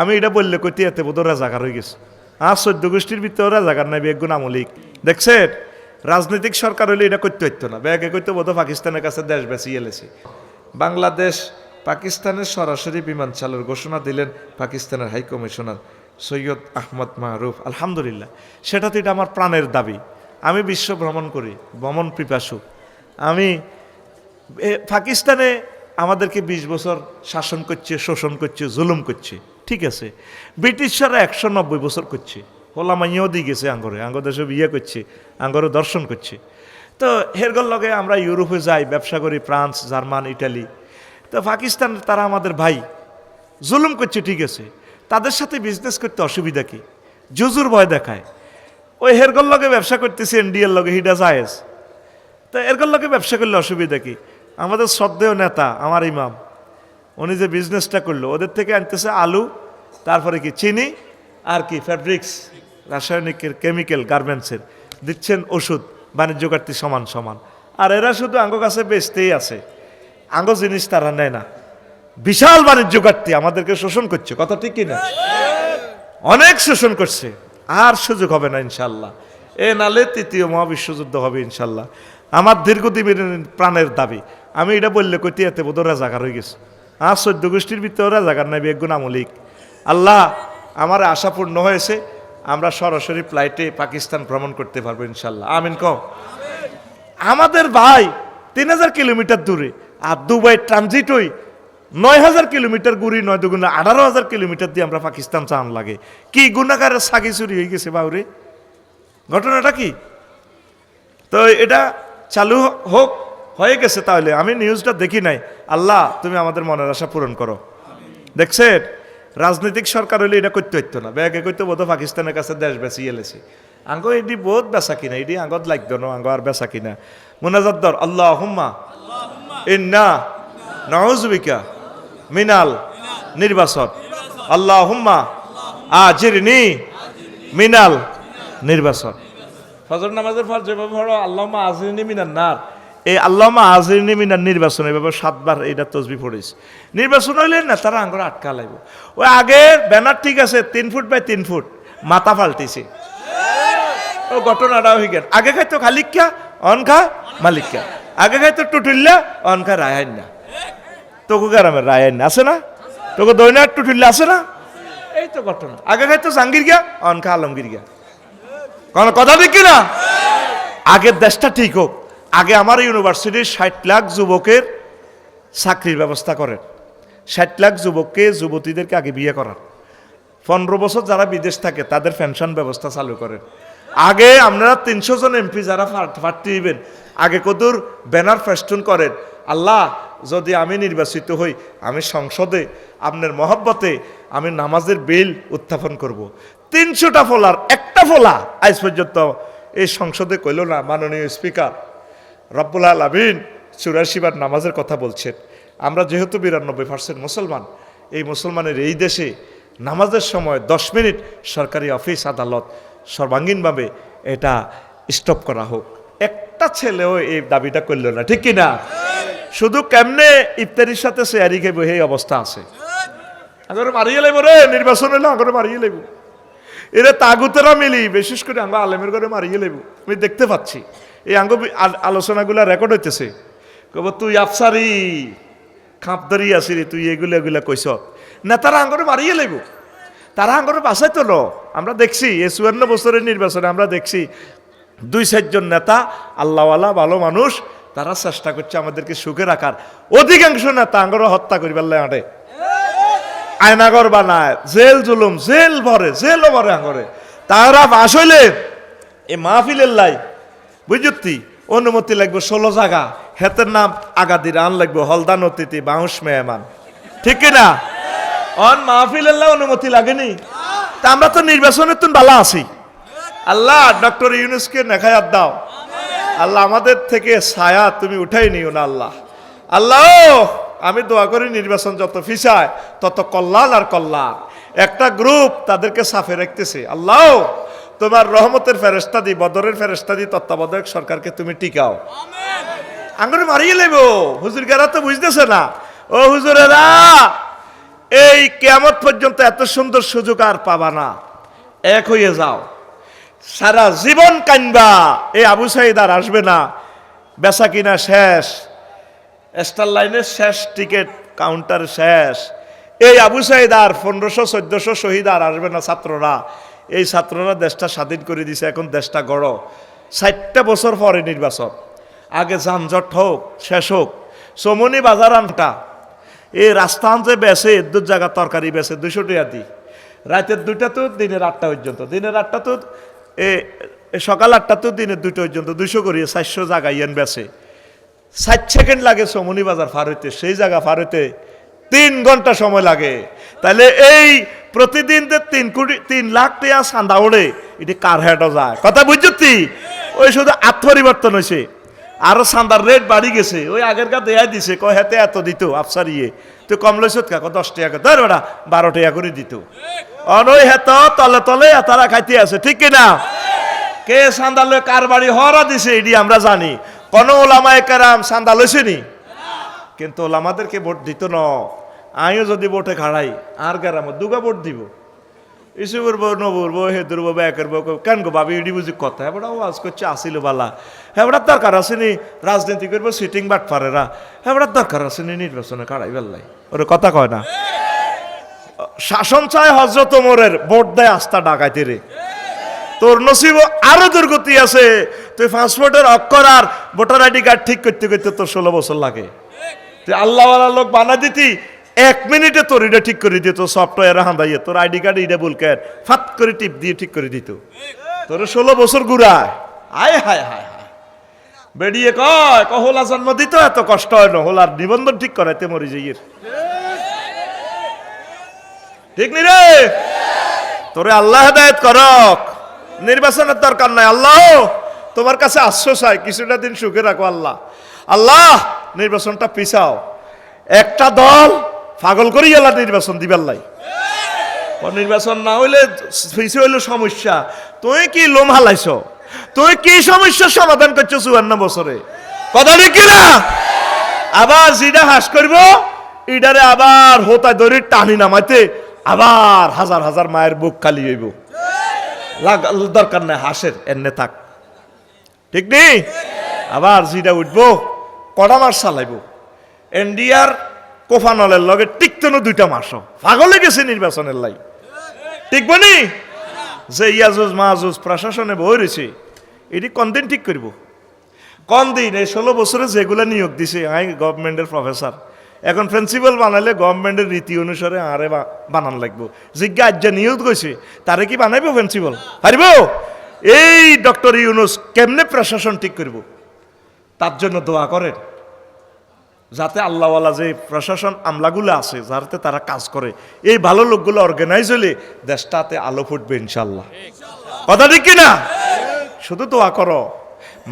আমি এটা বললে কইতে এতে বোধ রাজাকার হয়ে গেছে। আর চোদ্দ গোষ্ঠীর ভিতরে রাজাকার নাই, বেগুন আমলিক। দেখছেন? রাজনৈতিক সরকার হলে এটা করতে হইতো না। ব্যাগে করতে বোধ পাকিস্তানের কাছে দেশ বেশি এলেছে বাংলাদেশ পাকিস্তানের সরাসরি বিমান চালুর ঘোষণা দিলেন পাকিস্তানের হাই কমিশনার সৈয়দ আহমদ মাহরুফ। আলহামদুলিল্লাহ, সেটা তো এটা আমার প্রাণের দাবি। আমি বিশ্ব ভ্রমণ করি, ভ্রমণ পিপাসু। আমি পাকিস্তানে আমাদেরকে ২০ বছর শাসন করছে, শোষণ করছে, জুলুম করছে। ঠিক আছে। ব্রিটিশরা একশো নব্বই বছর করছে। হোলামাইয়াও দিয়ে গেছে আঙ্গরে আঙ্গ দেশে বিয়ে করছে, আঙ্গরে দর্শন করছে। তো হেরগর লগে আমরা ইউরোপে যাই, ব্যবসা করি, ফ্রান্স, জার্মান, ইটালি। তো পাকিস্তান তারা আমাদের ভাই, জুলুম করছে, ঠিক আছে। তাদের সাথে বিজনেস করতে অসুবিধা কি? জুজুর ভয় দেখায়। ওই হেরগর লগে ব্যবসা করতেছে এনডিএর লগে, হিডা জায়েজ। তো এরকম লগে ব্যবসা করলে অসুবিধা কি? আমাদের শ্রদ্ধেয় নেতা, আমার ইমাম। উনি যে বিজনেসটা করল, ওদের থেকে আনতেছে আলু, তারপরে কি চিনি আর কি ফ্যাব্রিক্স রাসায়নিকের কেমিক্যাল গার্মেন্টসের দিচ্ছেন ওষুধ, বাণিজ্য কাটতি সমান সমান। আর এরা শুধু আঙ্গ কাছে বেচতেই আছে। আঙ্গ জিনিস তারা নেয় না। বিশাল বাণিজ্য কাটতি আমাদেরকে শোষণ করছে, কথা ঠিক কিনা? অনেক শোষণ করছে, আর সুযোগ হবে না ইনশাল্লাহ। এ নালে তৃতীয় মহাবিশ্বযুদ্ধ হবে ইনশাল্লাহ। আমার দীর্ঘদিনের প্রাণের দাবি, আমি এটা বললে কইতে এতে বোধ রাজাকার হয়ে গেছে। আর চোদ্দ গোষ্ঠীর ভিতরে ওরা জাগার নাই বেগুন আমলিক আল্লাহ আমার আশা পূর্ণ হয়েছে, আমরা সরাসরি ফ্লাইটে পাকিস্তান ভ্রমণ করতে পারব ইনশাল্লাহ। আমিন কম আমাদের ভাই তিন হাজার কিলোমিটার দূরে আর দুবাই ট্রানজিট হই নয় হাজার কিলোমিটার গুড়ি, নয় দুগুণা আঠারো হাজার কিলোমিটার দিয়ে আমরা পাকিস্তান চান লাগে। কি গুণাকারের সাগি চুরি হয়ে গেছে বাউরে। ঘটনাটা কি? তো এটা চালু হোক হয়ে গেছে তাহলে। আমি নিউজটা দেখি নাই। আল্লাহ, তুমি আমাদের মনের আশা পূরণ করো। দেখছেন? রাজনৈতিক সরকার হলে এটা করতে হইতো না। ব্যাগে করতে বোধ পাকিস্তানের কাছে দেশ বেশি এলেছে আঙ্গ, এটি বহুত বেচা কিনা, এটি আঙ্গত লাগতো না, আঙ্গ আর বেচা কিনা। মুনাজাত দর আল্লাহ হুম্মা ইন্না নওজবিকা মিনাল নির্বাচন। আল্লাহ হুম্মা আজিরনি মিনাল নির্বাচন। ফজর নামাজের পর যেভাবে পড়ো আল্লাহমা আজিরনি মিনার নার। এই আল্লাহমা আজিরনি মিনার নির্বাচন এভাবে সাতবার এটা তসবি পড়েছে। নির্বাচন হইলে না, তারা আঙ্গুর আটকা লাগবে। ওই আগে ব্যানার ঠিক আছে, তিন ফুট বাই তিন ফুট, মাথা পাল্টিছে। ও ঘটনাটা হয়ে গেল। আগে খাইতো খালিকা অনখা মালিকা আগে খাইতো টুটুল্লা, অনখা রায়হান না তোকে গ্রামের রায়হান আছে না? তোকে দৈনার টুটুল্লা আছে না? এই তো ঘটনা। আগে খাইতো জাহাঙ্গীর গিয়া অনখা আলমগীর গিয়া কোন কথা ঠিক না আগের দেশটা ঠিক হোক। আগে আমার ইউনিভার্সিটির ষাট লাখ যুবকের চাকরির ব্যবস্থা করেন ষাট লাখ যুবককে, যুবতীদেরকে আগে বিয়ে করান পনেরো বছর যারা বিদেশ থাকে, তাদের পেনশন ব্যবস্থা চালু করেন আগে আপনারা তিনশো জন এমপি যারা প্রার্থী দিবেন আগে কদুর ব্যানার ফেস্টুন করেন আল্লাহ, যদি আমি নির্বাচিত হই, আমি সংসদে, আপনার মহব্বতে আমি নামাজের বিল উত্থাপন করব। তিনশোটা ফোলার, একটা ফোলা, আজ পর্যন্ত এই সংসদে কইল না মাননীয় স্পিকার। রব্বুল আলমিন চুরাশি বার নামাজের কথা বলছেন। আমরা যেহেতু বিরানব্বই পার্সেন্ট মুসলমান, এই মুসলমানের এই দেশে নামাজের সময় দশ মিনিট সরকারি অফিস, আদালত সর্বাঙ্গীনভাবে এটা স্টপ করা হোক। একটা ছেলেও এই দাবিটা করল না, ঠিক কি না শুধু কেমনে ইফতারির সাথে শেয়ারি খেয়ে এই অবস্থা আছে। আগরে মারিয়ে লাইব রে, নির্বাচন হলে আগরে মারিয়ে লাইব। এরা তাগুতেরা মিলি, বিশেষ করে আমরা আলেমের ঘরে মারিয়ে লাইব। আমি দেখতে পাচ্ছি। এই আঙ্গ আলোচনাগুলা রেকর্ড হইতেছে। কব তুই আফসারি, খাপদারি আসিরি তুই এগুলো এগুলা কইস নেতারা আঙ্গরে মারিয়ে লাইব। তারা আঙ্গরে বাসাই তো ল। আমরা দেখছি এ চুয়ান্ন বছরের নির্বাচনে আমরা দেখছি দুই চারজন নেতা, আল্লাহওয়ালা, ভালো মানুষ, তারা চেষ্টা করছে আমাদেরকে সুখে রাখার। অধিকাংশ নেতা আঙ্গরে হত্যা করিবার আঁটে। আয়নাগর বানায়, জেল জুলুম, জেল ভরে, জেলও ভরে আঙ্গরে। তারা বাস হইলে এ মাহফিলের লাই বুঝতি? অনুমতি লাগবে ষোলো জায়গা হেতের নাম আগাদির, আন লাগবে হলদান অতিথি বাউস মেহমান। ঠিক না? অন মাহফিল লাই অনুমতি লাগেনি? তা আমরা তো নির্বাচনের তুন বালা আছি। আল্লাহ, ডক্টর ইউনুসকে নেখায়াত দাও। আল্লাহ, আমাদের থেকে ছায়া তুমি উঠাই নিও না আল্লাহ। আল্লাহ, আমি দোয়া করি নির্বাচন যত ফিসায়, তত কল্যাণ আর কল্যাণ একটা গ্রুপ তাদেরকে সাফে রাখতেছে। আল্লাহ তোমার রহমতের ফেরেস্তা দি, বদরের ফেরেস্তা দি, তত্ত্বাবধায়ক সরকারকে তুমি টিকাও। আঙ্গুরে মারিয়ে লেব। হুজুর গেরা তো বুঝতেছে না। ও হুজুরেরা, এই কেয়ামত পর্যন্ত এত সুন্দর সুযোগ আর পাবা না। এক হয়ে যাও। সারা জীবন কানবা। এই আবু সাইদ আর আসবে না। বেচা কিনা শেষ। স্টার লাইনের শেষ টিকিট, কাউন্টার শেষ। এই আবু সাইদ আর পনেরোশো, চোদ্দশো শহীদ আর আসবে না ছাত্ররা। এই ছাত্ররা দেশটা স্বাধীন করে দিছে, এখন দেশটা গড়। ষাটটা বছর পরে নির্বাচন। আগে যানজট হোক, শেষ হোক। সমনি বাজার আনটা। এই রাস্তান যে বেছে দু জায়গা তরকারি বেছে দুশো টাকা দি। রাতের দুইটা তো, দিনের আটটা পর্যন্ত। দিনের আটটা তো, এ সকাল আটটা তো, দিনের দুটো পর্যন্ত। দুশো করিয়ে চারশো জায়গায় ইয়েন বেছে। ষাট সেকেন্ড লাগে সমনি বাজার ফার হইতে। সেই জায়গা ফার হইতে তিন ঘণ্টা সময় লাগে। তাহলে এই প্রতিদিন যে তিন কোটি, তিন লাখ টাকা চান্দা ওড়ে, এটি কার হেঁটো যায়? কথা বুঝছি ওই শুধু আত্মপরিবর্তন হয়েছে আরও চান্দার রেট বাড়ি গেছে। ওই আগের কা দেয়া দিছে, কয় হাতে এত দিত, আফসার ইয়ে। তুই কম লইছ কাকো দশ টাকা ধর বেটা, বারো টাকা করে দিত। অনই হেত তলে তলে তারা খাইতে আছে, ঠিক কিনা কে চান্দা লয় কার বাড়ি হরা দিছে, এটি আমরা জানি। কোন ওলামায় কারাম চান্দা লইছেনি কিন্তু ওলামাদেরকে ভোট দিত ন। আমিও যদি বোটে খাড়াই, আর গ্রাম দুগা বোট দিব। ইসু করব নবুরবো হে দুর্বো ব্যয় করব কেন গো বাবি, ইডি বুঝি কথা? হ্যাঁ বড় আওয়াজ করছে আসিল বালা। হ্যাঁ বড়, দরকার আসেনি, রাজনীতি করব সিটিং বাট পারেরা হ্যাঁ বড়, দরকার আসেনি, নির্বাচনে কাড়াই বেল্লাই ওরে, কথা কয় না। শাসন চায় হজরত ওমরের, ভোট দেয় আস্থা ডাকাইতে রে। তোর নসিব আরও দুর্গতি আছে, তুই পাসপোর্টের অক্ষর আর ভোটার আইডি কার্ড ঠিক করতে করতে তোর ষোলো বছর লাগে। তুই আল্লাহওয়ালা লোক বানা দিতি এক মিনিটে তোর এটা ঠিক করে দিত সফটওয়্যার হাঁদাইয়ে তোর আইডি কার্ড এটা বলকে ফাত করে টিপ দিয়ে ঠিক করে দিত। তোর ষোলো বছর ঘুরায় আয়, হায় হায় হায়। বেরিয়ে কয় কহলা জন্ম দিত, এত কষ্ট হয় না, হোলার নিবন্ধন ঠিক করাইতে মরি যাইয়ের। ঠিক নি রে? তোরে আল্লাহ হেদায়ত করক। নির্বাচনের দরকার নাই। আল্লাহ, তোমার কাছে আশ্বাস হয়, কিছুটা দিন সুখে রাখো আল্লাহ। আল্লাহ, নির্বাচনটা পিছাও। একটা দল পাগল করি এলা নির্বাচন দিবার লাই। ও নির্বাচন না হইলে হইলে সমস্যা। তুই কি লোম হালাইছ? তুই কি সমস্যার সমাধান করছ চুয়ান্ন বছরে? কথা নাকি না আবার যেটা হাস করব, ইডারে আবার হোতা দড়ি টানি নামাইতে আবার হাজার হাজার মায়ের বুক খালি হইব। দরকার নাই, হাসের, এনে থাক। ঠিক নেই? আবার যেটা উঠবো, কটা মাস চালাইব। এনডিআর কোফানলের লগে টিকতেন দুইটা মাসও পাগলে গেছে নির্বাচনের লাই। ঠিক বনি? যে ইয়াজুজ মাহাজুজ প্রশাসনে বই রয়েছে, এটি কনদিন ঠিক করব? কোন দিন? এই ষোলো বছরে যেগুলো নিয়োগ দিছে, আই গভর্নমেন্টের প্রফেসর। এখন প্রিন্সিপাল বানালে গভর্নমেন্টের রীতি অনুসারে আরে বানান লাগবো। জিজ্ঞা আজ্ঞা নিয়োগ গেছে তারে কি বানাইব প্রিন্সিপাল? পারিব? এই ডক্টর ইউনুস কেমনে প্রশাসন ঠিক করব? তার জন্য দোয়া করেন। যাতে আল্লাহওয়ালা যে প্রশাসন আমলাগুলো আছে, যাতে তারা কাজ করে। এই ভালো লোকগুলো অর্গানাইজ হলে দেশটাতে আলো ফুটবে ইনশাল্লাহ কথা ঠিক কিনা? শুধু দোয়া করো।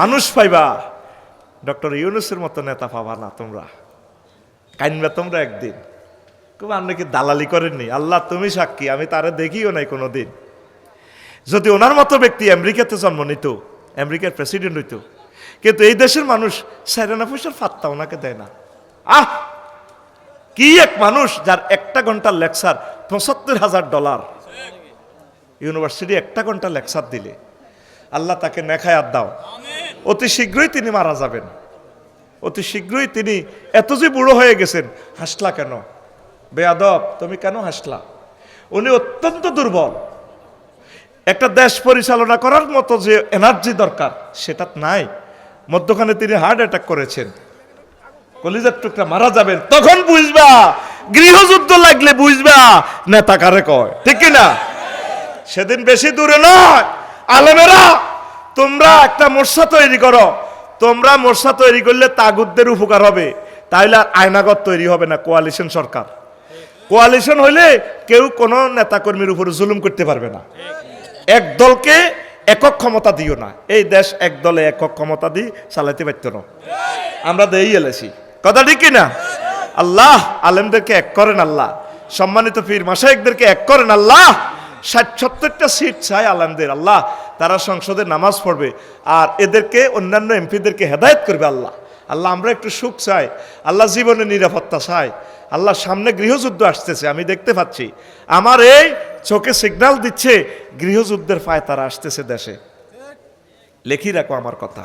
মানুষ পাইবা। ডক্টর ইউনুসের মতো নেতা পাবা না তোমরা। কাইনবা তোমরা একদিন। খুব কি দালালি করেননি? আল্লাহ, তুমি সাক্ষী। আমি তারে দেখিও নাই কোনো দিন যদি ওনার মতো ব্যক্তি আমেরিকাতে জন্ম নিত, আমেরিকার প্রেসিডেন্ট হইতো, কিন্তু এই দেশের মানুষ সাইরানা পয়সার ফাত্তা ওনাকে দেয় না। আহ! কি এক মানুষ যার একটা ঘণ্টার লেকচার পঁচাত্তর হাজার ডলার। ইউনিভার্সিটি একটা ঘণ্টা লেকচার দিলে। আল্লাহ তাকে নেখায়াত দাও। অতি শীঘ্রই তিনি মারা যাবেন। অতি শীঘ্রই তিনি এত যে বুড়ো হয়ে গেছেন হাসলা কেন? বেয়াদব তুমি কেন হাসলা? উনি অত্যন্ত দুর্বল। একটা দেশ পরিচালনা করার মতো যে এনার্জি দরকার সেটা নাই। মধ্যখানে তিনি হার্ট অ্যাটাক করেছেন। কলিজার টুকরা মারা যাবেন তখন বুঝবা, গৃহযুদ্ধ লাগলে বুঝবা, নেতা কারে কয়, ঠিক কি না সেদিন বেশি দূরে নয়। আলেমেরা, তোমরা একটা মোর্চা তৈরি করো। তোমরা মোর্চা তৈরি করলে তাগুদদের উপকার হবে। তাইলে আর আয়নাগত তৈরি হবে না, কোয়ালিশন সরকার। কোয়ালিশন হইলে কেউ কোনো নেতাকর্মীর উপরে জুলুম করতে পারবে না। এক দলকে একক ক্ষমতা দিও না। এই দেশ এক দলে একক ক্ষমতা দিয়ে চালাতে পারত না। আমরা দেই এলেছি কথা ঠিক না আল্লাহ আলেমদেরকে এক করেন আল্লাহ। সম্মানিত পীর মাসাইকদেরকে এক করেন আল্লাহ। ষাট, সত্তরটা সিট চাই আলেমদের, আল্লাহ। তারা সংসদে নামাজ পড়বে আর এদেরকে, অন্যান্য এমপিদেরকে হেদায়েত করবে আল্লাহ। আল্লাহ, আমরা একটু সুখ চাই। আল্লাহ জীবনে নিরাপত্তা চাই। আল্লাহ, সামনে গৃহযুদ্ধ আসতেছে, আমি দেখতে পাচ্ছি। আমার এই চোখে সিগন্যাল দিচ্ছে, গৃহযুদ্ধের ফায় তারা আসতেছে দেশে। লেখি রাখো আমার কথা।